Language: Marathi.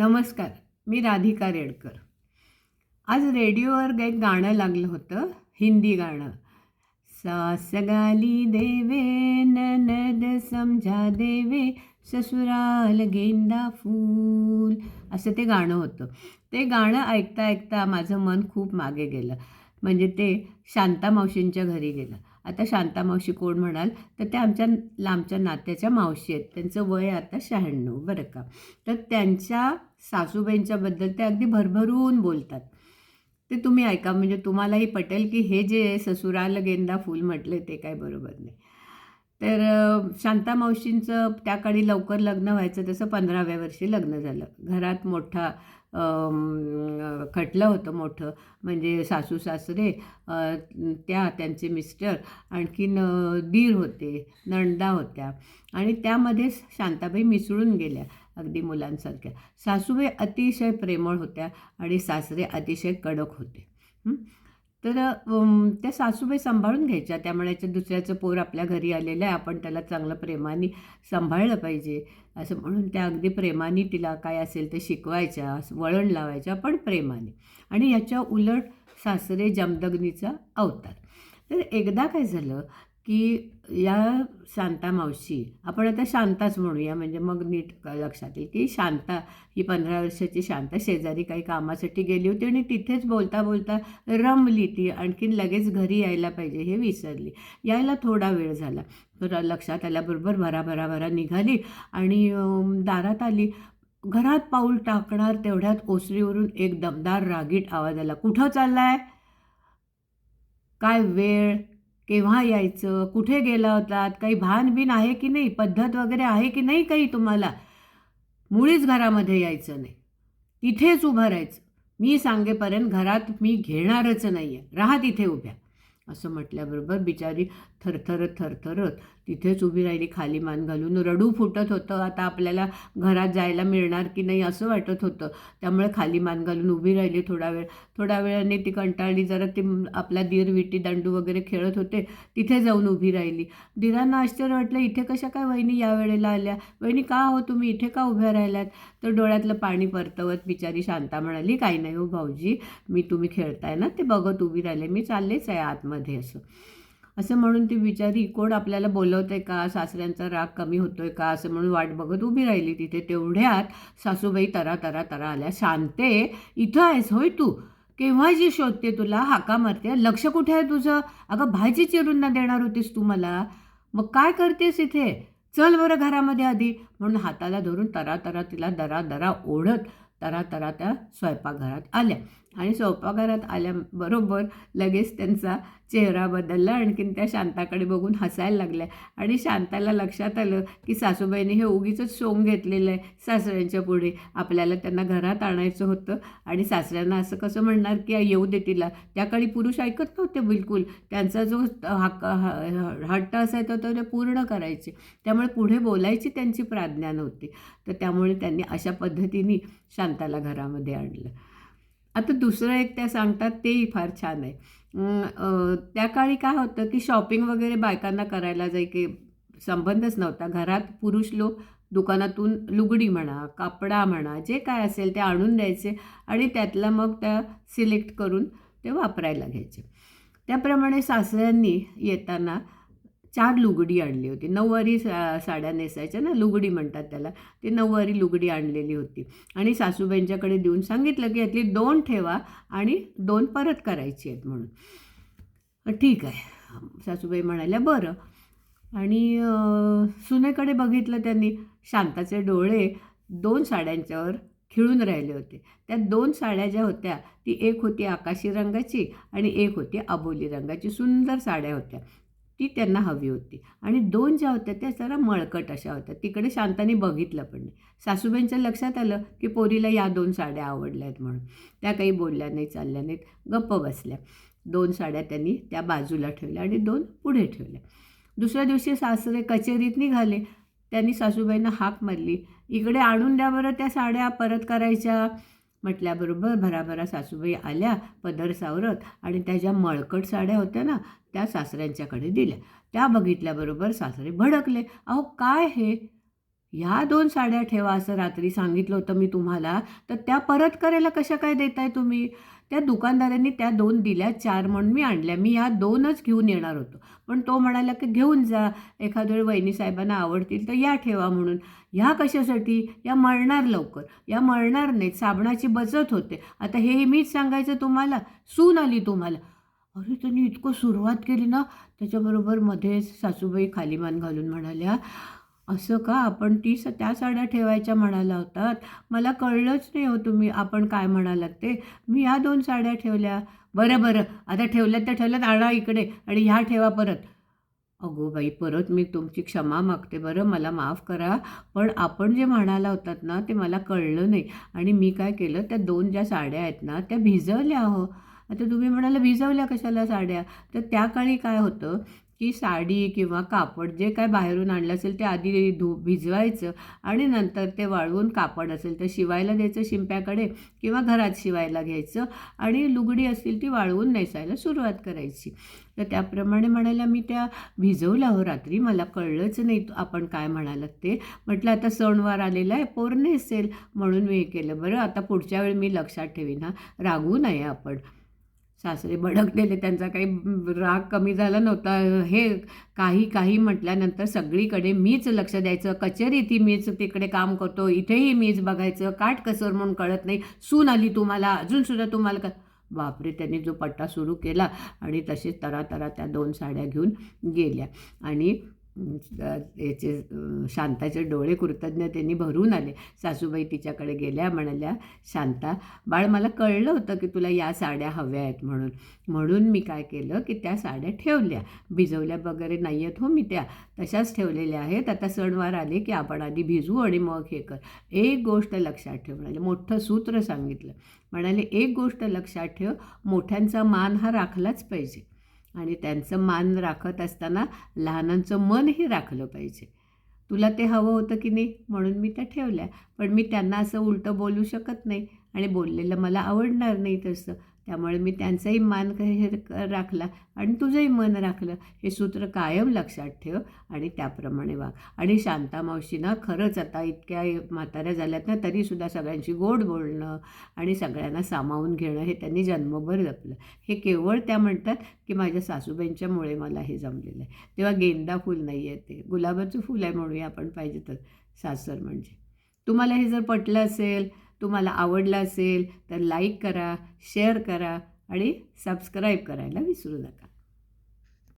नमस्कार मी राधिका रेडकर. आज रेडिओवर एक गाणं लागलं होतं हिंदी गाणं. सासगाली देवे ननद समजा देवे ससुराल गेंदा फूल असं ते गाणं होतं. ते गाणं ऐकता ऐकता माझं मन खूप मागे गेलं. म्हणजे ते शांता मावशींच्या घरी गेलं. आता शांता मावशी कोण म्हणाल? तर त्या आमच्या लांबच्या नात्याच्या मावशी आहेत. त्यांचं वय आता शहाण्णव बरं का? तर त्यांच्या सासूबाईंच्याबद्दल ते अगदी भरभरून बोलतात. ते तुम्ही ऐका म्हणजे तुम्हालाही पटेल की हे जे ससुराल गेंदा फूल म्हटले ते काय बरोबर नाही. तर शांता मावशींचं त्या काळी लवकर लग्न व्हायचं तसं पंधराव्या वर्षी लग्न झालं. घरात मोठा खटलं होतं मोठं. म्हणजे सासू सासरे त्या त्यांचे मिस्टर आणखीन दीर होते नणदा होत्या. आणि त्यामध्ये शांताबाई मिसळून गेल्या अगदी मुलांसारख्या. सासूबाई अतिशय प्रेमळ होत्या आणि सासरे अतिशय कडक होते. तर त्या सासूबाई सांभाळून घ्यायच्या. त्यामुळे याच्या दुसऱ्याचं पोर आपल्या घरी आलेलं आहे. आपण त्याला चांगलं प्रेमाने सांभाळलं पाहिजे. असं म्हणून त्या अगदी प्रेमाने तिला काय असेल ते शिकवायच्या वळण लावायच्या पण प्रेमाने. आणि याच्या उलट सासरे जमदग्नीचा अवतार. तर एकदा काय झालं की या शांता मावशी आपण आता शांताच म्हणूया म्हणजे मग नीट लक्षात येईल की शांता ही पंधरा वर्षाची शांता शेजारी काही कामासाठी गेली होती आणि तिथेच बोलता बोलता रमली ती आणखीन लगेच घरी यायला पाहिजे हे विसरली. यायला थोडा वेळ झाला. तर लक्षात आल्याबरोबर भराभराभरा निघाली आणि दारात आली. घरात पाऊल टाकणार तेवढ्यात ओसरीवरून एक दमदार रागीट आवाज आला कुठं चाललाय? काय वेळ? केव्हा यायचं? कुठे गेला होतात? काही भान बिन आहे की नाही? पद्धत वगैरे आहे की नाही काही तुम्हाला? मुळीच घरामध्ये यायचं नाही. तिथेच उभं राहायचं. मी सांगेपर्यंत घरात मी घेणारच नाही आहे राहा तिथे उभ्या. असं म्हटल्याबरोबर बिचारी थरथरत थरथरत तिथेच उभी राहिली खाली मान घालून. रडू फुटत होतं. आता आपल्याला घरात जायला मिळणार की नाही असं वाटत होतं. त्यामुळे खाली मान घालून उभी राहिली थोडा वेळ. थोड्या वेळाने ती कंटाळली. जरा ती आपला दीर विटी दांडू वगैरे खेळत होते. तिथे जाऊन उभी राहिली. दिरांना आश्चर्य वाटलं इथे कशा काय वहिनी या वेळेला आल्या? वहिनी का हो तुम्ही इथे का उभ्या राहिल्यात? तर डोळ्यातलं पाणी परतवत बिचारी शांता म्हणाली काही नाही हो भाऊजी. मी तुम्ही खेळताय ना? ते बघत उभी राहिले. मी चाललेच आहे आतमध्ये असं. असं म्हणून ती बिचारी कोण आपल्याला बोलवतंय का? सासऱ्यांचा राग कमी होतोय का? असं म्हणून वाट बघत उभी राहिली तिथे. तेवढ्यात सासूबाई तरा तरा तरा आल्या. शांते इथं आहेस होय तू? केव्हाची शोधते तुला? हाका मारते? लक्ष कुठे आहे तुझं? अगं भाजी चिरून ना देणार होतीस तू मला. मग काय करतेस इथे? चल बरं घरामध्ये आधी. म्हणून हाताला धरून तरा तरा तिला दरा दरा ओढत तरा तरा त्या स्वयंपाकघरात आल्या. आणि स्वयंपाकघरात आल्याबरोबर लगेच त्यांचा चेहरा बदलला. आणखीन त्या शांताकडे बघून हसायला लागल्या. आणि शांताला लक्षात आलं की सासूबाईने हे उगीच सोंग घेतलेलं आहे. सासऱ्यांच्या पुढे आपल्याला त्यांना घरात आणायचं होतं. आणि सासऱ्यांना असं कसं म्हणणार की येऊ दे तिला. त्या काळी पुरुष ऐकत नव्हते बिलकुल. त्यांचा जो हक्क ह- हट्ट असायचा तो ते पूर्ण करायचे. त्यामुळे पुढे बोलायची त्यांची प्राज्ञा नव्हती. तर त्यामुळे त्यांनी अशा पद्धतीने शांताला घरामध्ये आणलं. आता दुसरं एक त्या सांगतात तेही फार छान आहे. त्या काळी काय होतं की शॉपिंग वगैरे बायकांना करायला जाई की संबंधच नव्हता. घरात पुरुष लोक दुकानातून लुगडी म्हणा कापडा म्हणा जे काय असेल ते आणून द्यायचे आणि त्यातला मग त्या सिलेक्ट करून ते वापरायला घ्यायचे. त्याप्रमाणे सासऱ्यांनी येताना चार लुगडी आणली होती. नऊवारी सा साड्या नेसायच्या ना लुगडी म्हणतात त्याला. ती नऊवारी लुगडी आणलेली होती. आणि सासूबाईंच्याकडे देऊन सांगितलं की यातली दोन ठेवा आणि दोन परत करायची आहेत म्हणून. ठीक आहे. सासूबाई म्हणाल्या बरं. आणि सुनेकडे बघितलं त्यांनी शांताचे डोळे दोन साड्यांच्यावर खिळून राहिले होते. त्या दोन साड्या ज्या होत्या ती एक होती आकाशी रंगाची आणि एक होती आबोली रंगाची. सुंदर साड्या होत्या. ती त्यांना हवी होती. आणि दोन ज्या होत्या त्या जरा मळकट अशा होत्या. तिकडे शांताने बघितलं पण नाही. सासूबाईंच्या लक्षात आलं की पोरीला या दोन साड्या आवडल्या आहेत म्हणून. त्या काही बोलल्या नाही चालल्या नाहीत. गप्प बसल्या. दोन साड्या त्यांनी त्या बाजूला ठेवल्या आणि दोन पुढे ठेवल्या. दुसऱ्या दिवशी सासरे कचेरीत निघाले. त्यांनी सासूबाईंना हाक मारली. इकडे आणून द्या बरं त्या साड्या परत करायच्या. म्हटल्याबरोबर भराभरा सासूबाई आल्या पदर सावरत आणि त्या ज्या मळकट साड्या होत्या ना त्या सासऱ्यांच्याकडे दिल्या. त्या बघितल्याबरोबर सासरे भडकले. अहो काय हे? ह्या दोन साड्या ठेवा असं रात्री सांगितलं होतं मी तुम्हाला. तर त्या परत करायला कशा काय देताय तुम्ही? त्या दुकानदारांनी त्या दोन दिल्या चार म्हणून मी आणल्या. मी ह्या दोनच घेऊन येणार होतो. पण तो म्हणाला की घेऊन जा. एखाद्या वेळी वहिनी साहेबांना आवडतील तर या ठेवा म्हणून. ह्या कशासाठी? या मळणार लवकर. या मळणार नाहीत. साबणाची बचत होते. आता हे मीच सांगायचं तुम्हाला? सून आली तुम्हाला. अरे त्यांनी इतकं सुरुवात केली ना. त्याच्याबरोबर मध्येच सासूबाई खालीमान घालून म्हणाल्या असं का? आपण ती स त्या साड्या ठेवायच्या म्हणाला होतात. मला कळलंच नाही हो तुम्ही आपण काय म्हणालात ते. मी ह्या दोन साड्या ठेवल्या. बरं बरं. आता ठेवल्यात तर ठेवल्यात. आणा इकडे आणि ह्या ठेवा परत. अगो बाई परत मी तुमची क्षमा मागते. बरं मला माफ करा. पण आपण जे म्हणाला होतात ना ते मला कळलं नाही. आणि मी काय केलं? त्या दोन ज्या साड्या आहेत ना त्या भिजवल्या हो. आता तुम्ही म्हणाला भिजवल्या कशाला साड्या? तर त्या काळी काय होतं? की साडी किंवा कापड जे काय बाहेरून आणलं असेल ते आधी धु भिजवायचं आणि नंतर ते वाळवून कापड असेल तर शिवायला द्यायचं शिंप्याकडे किंवा घरात शिवायला घ्यायचं आणि लुगडी असतील ती वाळवून नेसायला सुरुवात करायची. तर त्याप्रमाणे म्हणायला मी त्या भिजवल्या हो रात्री मला कळलंच नाही आपण काय म्हणालात ते. म्हटलं आता सणवार आलेला आहे पोर नेसेल म्हणून मी हे केलं. बरं आता पुढच्या वेळी मी लक्षात ठेवीन हा. रागू नये आपण. सासरे भडकलेले त्यांचा काही राग कमी झाला नव्हता. हे काही काही म्हटल्यानंतर सगळीकडे मीच लक्ष द्यायचं. कचेरी ती मीच तिकडे काम करतो. इथेही मीच बघायचं. काटकसर म्हणून कळत नाही. सून आली तुम्हाला? अजूनसुद्धा तुम्हाला का? बापरे! त्यांनी जो पट्टा सुरू केला आणि तसेच तरातरा त्या दोन साड्या घेऊन गेल्या. आणि याचे शांताचे डोळे कृतज्ञतेने भरून आले. सासूबाई तिच्याकडे गेल्या म्हणाल्या शांता बाळ मला कळलं होतं की तुला या साड्या हव्या आहेत म्हणून. म्हणून मी काय केलं की त्या साड्या ठेवल्या. भिजवल्या वगैरे नाही आहेत हो मी त्या. तशाच ठेवलेल्या आहेत. आता सणवार आले की आपण आधी भिजू आणि मग हे कर. एक गोष्ट लक्षात ठेव म्हणाले. मोठं सूत्र सांगितलं. म्हणाले एक गोष्ट लक्षात ठेव. मोठ्यांचा मान हा राखलाच पाहिजे. आणि त्यांचं मान राखत असताना लहानांचं मनही राखलं पाहिजे. तुला ते हवं होतं की नाही म्हणून मी त्या ठेवल्या. पण मी त्यांना असं उलटं बोलू शकत नाही आणि बोललेलं मला आवडणार नाही तसं. त्यामुळे मी त्यांचाही मान हे राखला आणि तुझंही मन राखलं. हे सूत्र कायम लक्षात ठेव आणि त्याप्रमाणे वाग. आणि शांता मावशीना खरंच आता इतक्या म्हाताऱ्या झाल्यात ना तरीसुद्धा सगळ्यांशी गोड बोलणं आणि सगळ्यांना सामावून घेणं हे त्यांनी जन्मभर जपलं. हे केवळ त्या म्हणतात की माझ्या सासूबाईंच्यामुळे मला हे जमलेलं आहे. तेव्हा गेंदा फूल नाही आहे ते. गुलाबाचं फूल आहे म्हणूया आपण पाहिजे तर. सासर म्हणजे. तुम्हाला हे जर पटलं असेल तुम्हाला आवडला असेल तर लाईक करा शेअर करा आणि सबस्क्राईब करायला विसरू नका.